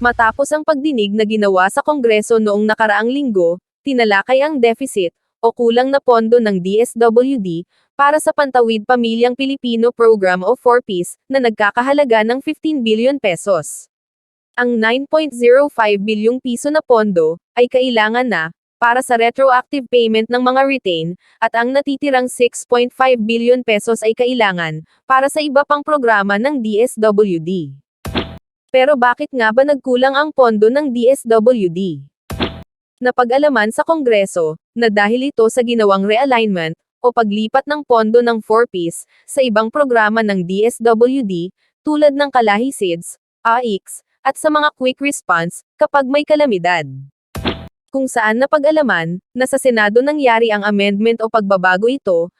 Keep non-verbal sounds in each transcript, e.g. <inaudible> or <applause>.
Matapos ang pagdinig na ginawa sa Kongreso noong nakaraang linggo, tinalakay ang deficit, o kulang na pondo ng DSWD, para sa Pantawid Pamilyang Pilipino Program o 4Ps, na nagkakahalaga ng 15 billion pesos. Ang 9.05 bilyong piso na pondo, ay kailangan na, para sa retroactive payment ng mga retain, at ang natitirang 6.5 billion pesos ay kailangan, para sa iba pang programa ng DSWD. Pero bakit nga ba nagkulang ang pondo ng DSWD? Napag-alaman sa Kongreso, na dahil ito sa ginawang realignment, o paglipat ng pondo ng 4Ps, sa ibang programa ng DSWD, tulad ng Kalahi SIDS, AIX, at sa mga quick response, kapag may kalamidad. Kung saan napag-alaman, na sa Senado nangyari ang amendment o pagbabago ito,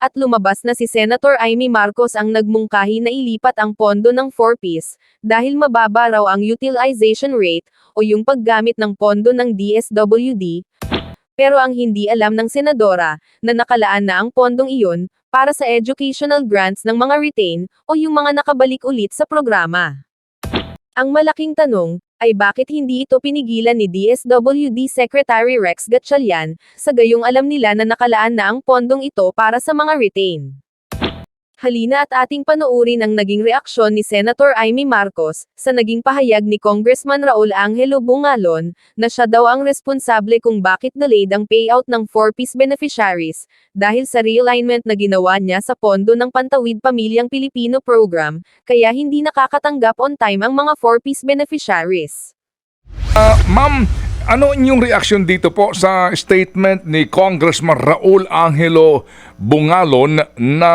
at lumabas na si Senator Amy Marcos ang nagmungkahi na ilipat ang pondo ng 4Ps, dahil mababa raw ang utilization rate, o yung paggamit ng pondo ng DSWD. Pero ang hindi alam ng senadora, na nakalaan na ang pondong iyon, para sa educational grants ng mga retain, o yung mga nakabalik ulit sa programa. Ang malaking tanong, ay bakit hindi ito pinigilan ni DSWD Secretary Rex Gatchalian, sa gayong alam nila na nakalaan na ang pondong ito para sa mga retain. Halina at ating panoorin ang naging reaksyon ni Senator Amy Marcos, sa naging pahayag ni Congressman Raul Angelo Bungalon, na siya daw ang responsable kung bakit delayed ang payout ng 4-piece beneficiaries, dahil sa realignment na ginawa niya sa pondo ng Pantawid Pamilyang Pilipino Program, kaya hindi nakakatanggap on time ang mga 4-piece beneficiaries. Ah, ma'am, ano inyong reaksyon dito po sa statement ni Congressman Raul Angelo Bungalon na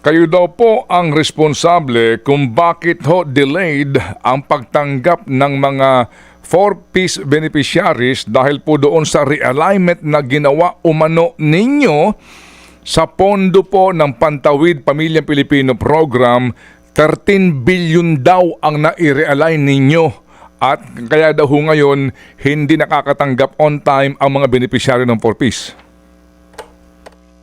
kayo daw po ang responsable kung bakit ho delayed ang pagtanggap ng mga four-piece beneficiaries dahil po doon sa realignment na ginawa umano ninyo sa pondo po ng Pantawid Pamilyang Pilipino Program, 13 billion daw ang nai-realign ninyo. At kaya daw ngayon, hindi nakakatanggap on time ang mga beneficiary ng 4-piece.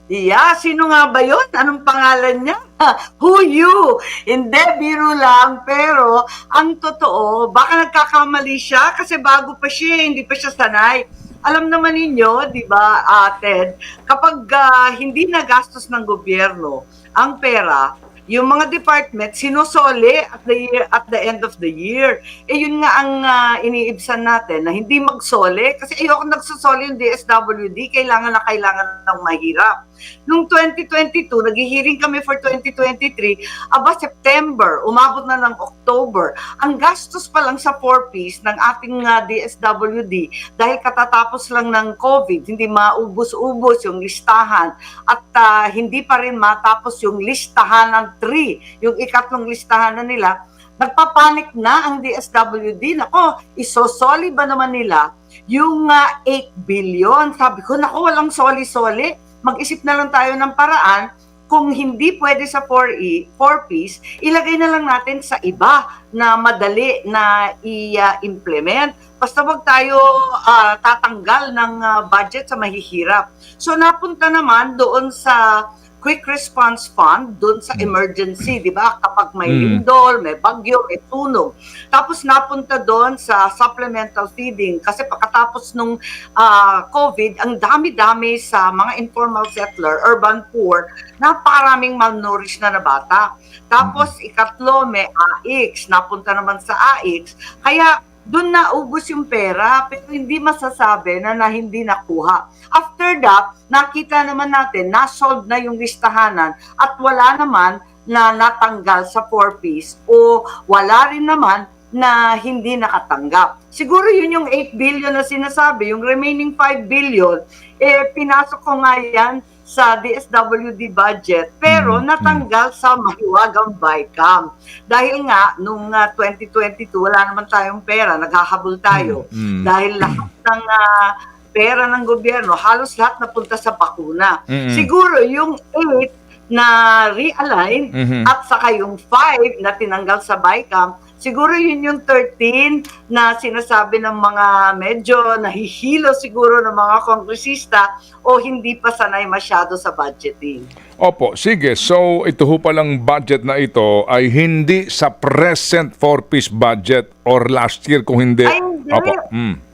Yeah, sino nga ba yun? Anong pangalan niya? <laughs> Who you? Hindi, biro lang. Pero, ang totoo, baka nagkakamali siya kasi bago pa siya, eh, hindi pa siya sanay. Alam naman ninyo, di ba, ah, Ted, kapag ah, hindi nagastos ng gobyerno ang pera, yung mga department sinusoli at the year, at the end of the year. Eh yun nga ang ah, iniibsan natin na hindi magsoli kasi ayoko nagsusoli yung DSWD, kailangan na kailangan ng mahirap. Nung 2022, naghihiring kami for 2023, aba September, umabot na ng October. Ang gastos pa lang sa 4-piece ng ating ah, DSWD dahil katatapos lang ng COVID, hindi maubos-ubos yung listahan at ah, hindi pa rin matapos yung listahan ng 3, yung ikatlong listahan na nila, nagpapanik na ang DSWD. Nako, isosoli ba naman nila yung ah, 8 billion? Sabi ko, nako, walang soli-soli. Mag-isip na lang tayo ng paraan kung hindi pwede sa 4E, 4-piece, ilagay na lang natin sa iba na madali na i-implement. Basta wag tayo ah, tatanggal ng ah, budget sa mahihirap. So napunta naman doon sa Quick Response Fund, doon sa emergency, di ba? Kapag may Mm. lindol, may bagyo, may tunog. Tapos napunta doon sa supplemental feeding kasi pagkatapos nung ah, COVID, ang dami-dami sa mga informal settler, urban poor, napakaraming malnourished na na bata. Tapos ikatlo, may AIX, napunta naman sa AIX. Kaya doon na ubos yung pera pero hindi masasabi na, na hindi nakuha. After that, nakita naman natin, na-solve na yung listahanan at wala naman na natanggal sa 4-piece o wala rin naman na hindi nakatanggap. Siguro yun yung 8 billion na sinasabi, yung remaining 5 billion, eh pinasok ko nga yan sa DSWD budget pero Mm, natanggal sa mahiwagang BICAM. Dahil nga, nung ah, 2022, wala naman tayong pera, naghahabol tayo. Mm. Dahil lahat ng ah, pera ng gobyerno, halos lahat napunta sa bakuna. Mm-mm. Siguro yung 8 na realign Mhm. at saka yung 5 na tinanggal sa BICAM, Siguro yun yung 13 na sinasabi ng mga medyo nahihilo siguro ng mga kongresista o hindi pa sanay masyado sa budgeting. Opo, sige. So, ito ho palang budget na ito ay hindi sa present four-piece budget or last year kung hindi. Ay, hindi. Opo. Mm.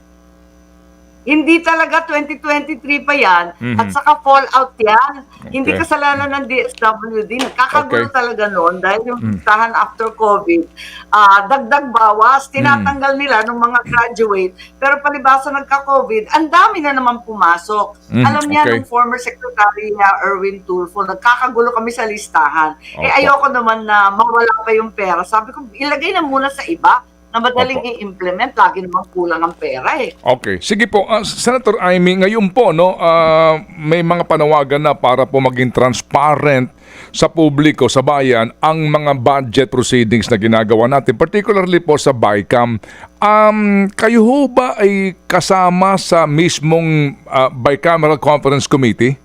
Hindi talaga 2023 pa yan Mhm. at saka fallout yan. Hindi Okay. kasalanan ng DSWD. Nagkakagulo Okay. talaga noon dahil yung Mm. listahan after COVID, ah, dagdag bawas, tinatanggal nila ng mga graduate. Pero palibasa nagka-COVID, ang dami na naman pumasok. Mm, Alam niya okay. nung former Secretary na Erwin Tulfo, nagkakagulo kami sa listahan. Eh Opo. ayoko naman na mawala pa yung pera. Sabi ko, ilagay na muna sa iba na madaling Opo. i-implement. Lagi naman kulang ang pera eh. Okay. Sige po, ah, Senator Amy, ngayon po, no, ah, may mga panawagan na para po maging transparent sa publiko, sa bayan, ang mga budget proceedings na ginagawa natin, particularly po sa BICAM. Um, kayo ho ba ay kasama sa mismong ah, Bicameral Conference Committee?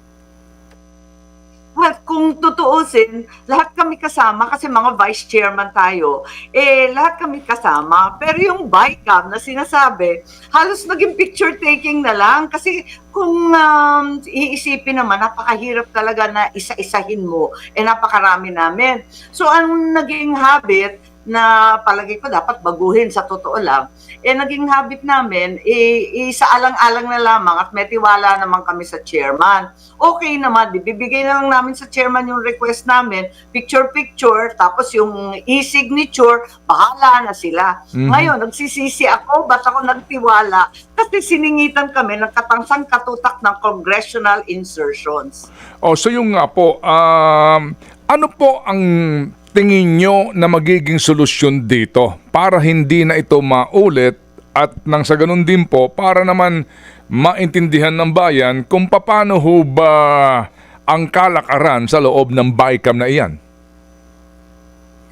Well, kung tutuusin, lahat kami kasama kasi mga vice chairman tayo, eh lahat kami kasama. Pero yung BICAM na sinasabi, halos naging picture taking na lang kasi kung um, iisipin naman, napakahirap talaga na isa-isahin mo. Eh napakarami namin. So ang naging habit na palagi ko dapat baguhin sa totoo lang, eh naging habit namin, eh, isaalang-alang na lamang at may tiwala naman kami sa chairman. Okay naman, bibigay na lang namin sa chairman yung request namin, picture-picture, tapos yung e-signature, bahala na sila. Mhm. Ngayon, nagsisisi ako, ba't ako nagtiwala? Kasi siningitan kami ng katangsang katutak ng congressional insertions. Oh, so yung nga po, um, ano po ang tingin nyo na magiging solusyon dito para hindi na ito maulit at nang sa ganun din po para naman maintindihan ng bayan kung paano ho ba ang kalakaran sa loob ng BICAM na iyan?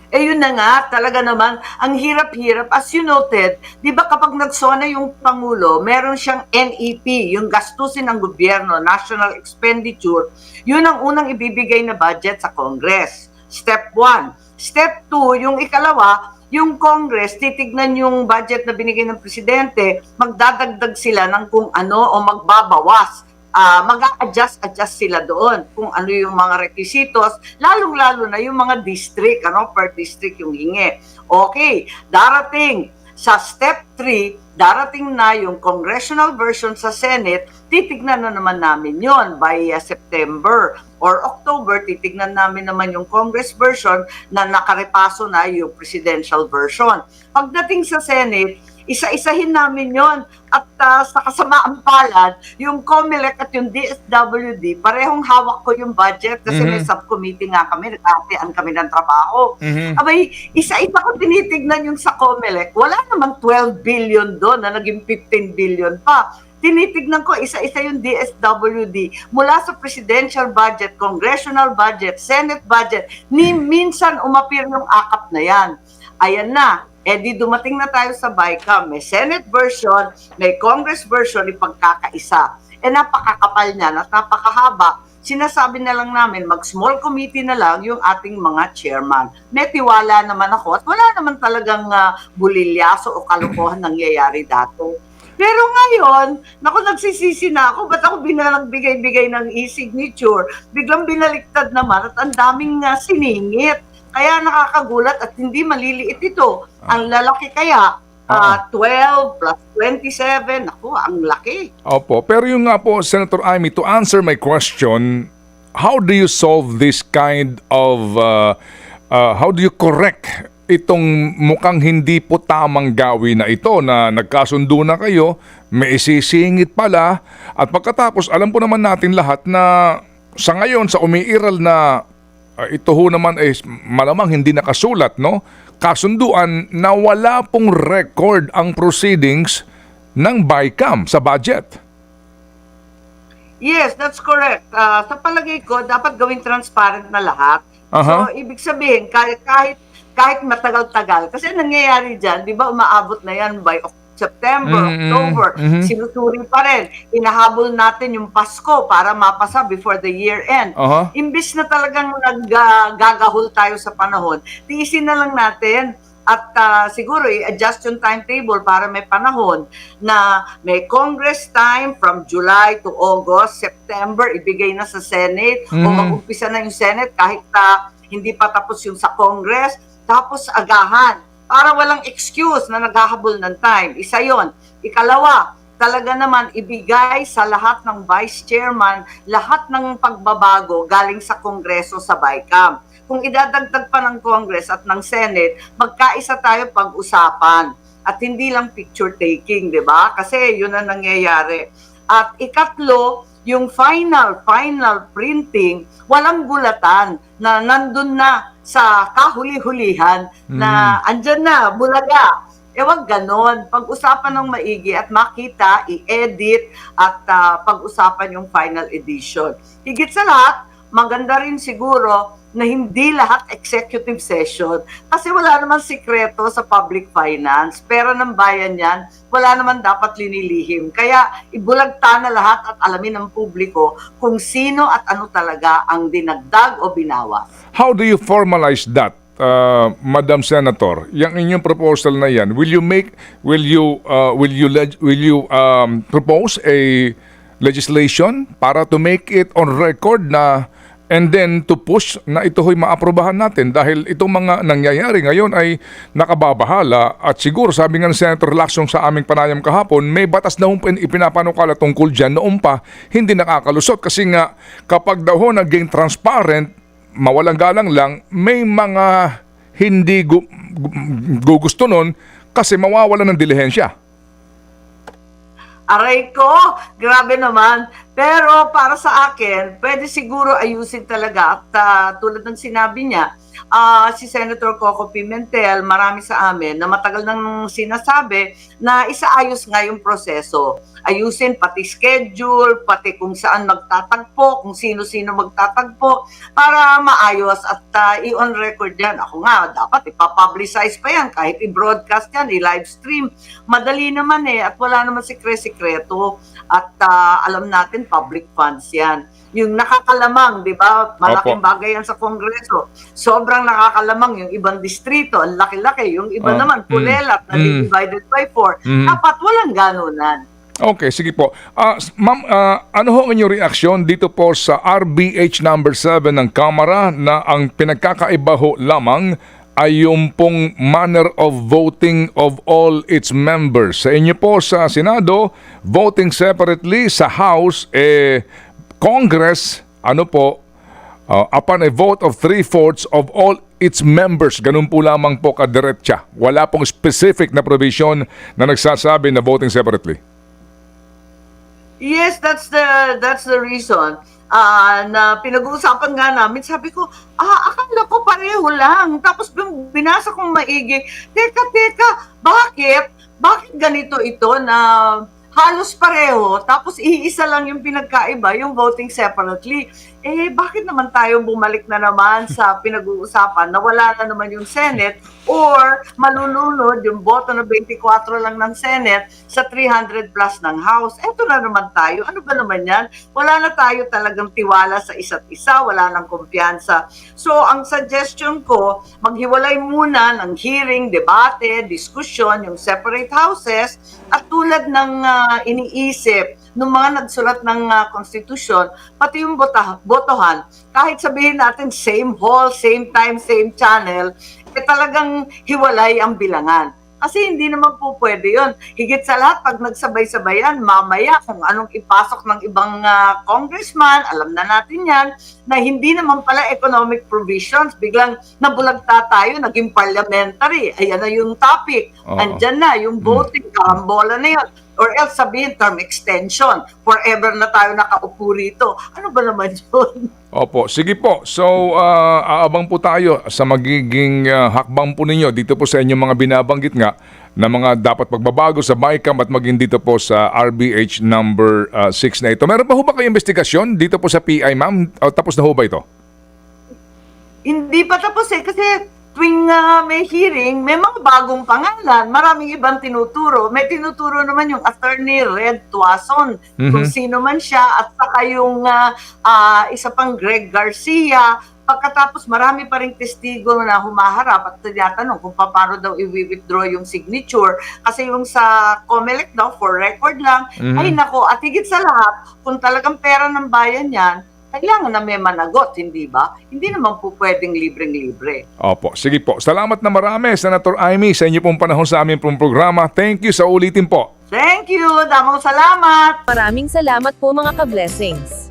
Eh yun na nga, talaga naman, ang hirap-hirap. As you noted, di ba kapag nagsona yung Pangulo, meron siyang NEP, yung gastusin ng gobyerno, National Expenditure, yun ang unang ibibigay na budget sa Congress. Step 1. Step 2, yung ikalawa, yung Congress, titignan yung budget na binigay ng Presidente, magdadagdag sila ng kung ano o magbabawas ah mag-a-adjust adjust sila doon kung ano yung mga requisitos lalong-lalo na yung mga district ano per district yung hingi okay darating sa step 3 darating na yung congressional version sa Senate titignan na naman namin yon by ah, September or October titignan namin naman yung Congress version na nakarepaso na yung presidential version. Pagdating sa Senate isa-isahin namin yon at ah, sa kasamaang palad, yung COMELEC at yung DSWD, parehong hawak ko yung budget kasi Mhm. may subcommittee nga kami, nagkakatean kami ng trabaho. Mhm. Abay, isa-isa ko tinitignan yung sa COMELEC, wala namang 12 billion doon na naging 15 billion pa. Tinitignan ko isa-isa yung DSWD mula sa presidential budget, congressional budget, senate budget, ni minsan umapir yung akap na yan. Ayan na, eh di dumating na tayo sa BICAM. May Senate version, may Congress version, ipagkakaisa. Eh napakakapal niya at napakahaba. Sinasabi na lang namin, mag-small committee na lang yung ating mga chairman. May tiwala naman ako at wala naman talagang uh, bulilyaso o kalokohan nangyayari dato. Pero ngayon, naku, nagsisisi na ako. Ba't ako binalang bigay-bigay ng e-signature? Biglang binaliktad naman at ang daming nga siningit. Kaya nakakagulat at hindi maliliit ito. Ang lalaki kaya, ah, 12 plus 27, naku, ang laki. Opo, pero yung nga po, Senator Amy, to answer my question, how do you solve this kind of, uh, uh, how do you correct itong mukhang hindi po tamang gawin na ito na nagkasundo na kayo, may isisingit pala, at pagkatapos alam po naman natin lahat na sa ngayon, sa umiiral na uh, ito ho naman ay malamang hindi nakasulat, no? Kasunduan na wala pong record ang proceedings ng BICAM sa budget. Yes, that's correct. Ah, sa palagay ko, dapat gawing transparent na lahat. Aha. So, ibig sabihin, kahit, kahit, kahit matagal-tagal, kasi nangyayari dyan, di ba, umaabot na yan by Oc- September, Mm, mm, October, mhm. sinusuri pa rin. Inahabol natin yung Pasko para mapasa before the year end. Aha. Imbis na talagang naggagahol tayo sa panahon, tiisin na lang natin At ah, siguro i-adjust yung timetable para may panahon na may Congress time from July to August, September, ibigay na sa Senate o Mhm. mag-umpisa na yung Senate kahit ah, hindi pa tapos yung sa Congress, tapos agahan para walang excuse na naghahabol ng time. Isa yon. Ikalawa, talaga naman ibigay sa lahat ng vice chairman lahat ng pagbabago galing sa Kongreso sa BICAM. Kung idadagdag pa ng Congress at ng Senate, magkaisa tayo pag-usapan at hindi lang picture taking, 'di ba? Kasi 'yun ang nangyayari. At ikatlo, yung final final printing, walang gulatan na nandun na sa kahuli-hulihan na andyan na, bulaga. E wag ganon. Pag-usapan ng maigi at makita, i-edit at ah, pag-usapan yung final edition. Higit sa lahat, maganda rin siguro na hindi lahat executive session kasi wala naman sikreto sa public finance. Pera ng bayan yan, wala naman dapat linilihim. Kaya ibulagta na lahat at alamin ng publiko kung sino at ano talaga ang dinagdag o binawas. How do you formalize that, uh, Madam Senator? Yang inyong proposal na yan, will you make will you uh, will you will you um, propose a legislation para to make it on record na and then to push na ito ho'y maaprobahan natin dahil itong mga nangyayari ngayon ay nakababahala at siguro sabi nga ng Senator Lacson sa aming panayam kahapon may batas na ipinapanukala tungkol dyan noon pa hindi nakakalusot kasi nga kapag daw ho naging transparent mawalang galang lang may mga hindi gu- gu- gugusto nun kasi mawawala ng dilihensya. Aray ko, grabe naman. Pero para sa akin, pwede siguro ayusin talaga. At ah, tulad ng sinabi niya, ah, si Senator Coco Pimentel, marami sa amin, na matagal nang sinasabi na isaayos nga yung proseso. Ayusin pati schedule, pati kung saan magtatagpo, kung sino-sino magtatagpo, para maayos at ah, i-on record yan. Ako nga, dapat ipapublicize pa yan, kahit i-broadcast yan, i-live stream. Madali naman eh, at wala naman sikre-sikreto. At ah, alam natin, public funds yan. Yung nakakalamang, di ba? Malaking Opo. bagay yan sa Kongreso. Sobrang nakakalamang yung ibang distrito, ang laki-laki. Yung iba Oh, naman, mm, pulelat, na mm. divided by four. Mm. Dapat walang ganunan. Okay, sige po. S- ma'am, ah, ano ho ang inyong reaksyon dito po sa RBH number 7 ng Kamara na ang pinagkakaiba ho lamang ay yung pong manner of voting of all its members. Sa inyo po sa Senado, voting separately sa House, eh, Congress, ano po, uh, upon a vote of three-fourths of all its members, ganun po lamang po kadiretsa. Wala pong specific na provision na nagsasabi na voting separately. Yes, that's the that's the reason. Ah, na pinag-uusapan nga namin, sabi ko, ah, akala ko pareho lang. Tapos bin- binasa kong maigi, teka, teka, bakit? Bakit ganito ito na halos pareho, tapos iisa lang yung pinagkaiba, yung voting separately. Eh, bakit naman tayo bumalik na naman sa <laughs> pinag-uusapan na wala na naman yung Senate or malulunod yung boto na 24 lang ng Senate sa 300 plus ng House. Eto na naman tayo. Ano ba naman yan? Wala na tayo talagang tiwala sa isa't isa, wala nang kumpiyansa. So, ang suggestion ko, maghiwalay muna ng hearing, debate, diskusyon, yung separate houses, at tulad ng ah, iniisip ng mga nagsulat ng ah, konstitusyon, pati yung bota, botohan, kahit sabihin natin same hall, same time, same channel, eh talagang hiwalay ang bilangan. Kasi hindi naman po pwede yun. Higit sa lahat, pag nagsabay-sabayan, mamaya kung anong ipasok ng ibang ah, congressman, alam na natin yan, na hindi naman pala economic provisions, biglang nabulagta tayo, naging parliamentary. Ayan na yung topic. Oo. Andyan na, yung voting, karambola na yun. Or else sabihin term extension. Forever na tayo nakaupo rito. Ano ba naman <laughs> yun? Opo, sige po. So, ah, aabang po tayo sa magiging ah, hakbang po ninyo dito po sa inyong mga binabanggit nga na mga dapat pagbabago sa BICAM at maging dito po sa RBH number 6 na ito. Meron pa ho ba kayong investigasyon dito po sa PI, ma'am? O, tapos na ho ba ito? Hindi pa tapos eh, kasi tuwing ah, may hearing, may mga bagong pangalan. Maraming ibang tinuturo. May tinuturo naman yung attorney Red Tuason, kung Mhm. sino man siya, at saka yung ah, ah, isa pang Greg Garcia, pagkatapos marami pa rin testigo na humaharap at tinatanong kung paano daw i-withdraw yung signature. Kasi yung sa COMELEC daw, for record lang, Mhm. ay nako, at higit sa lahat, kung talagang pera ng bayan yan, kailangan na may managot, hindi ba? Hindi naman po pwedeng libreng-libre. Opo, sige po. Salamat na marami, Senator Amy, sa inyo pong panahon sa aming pong programa. Thank you sa ulitin po. Thank you! Damang salamat! Maraming salamat po mga ka-blessings.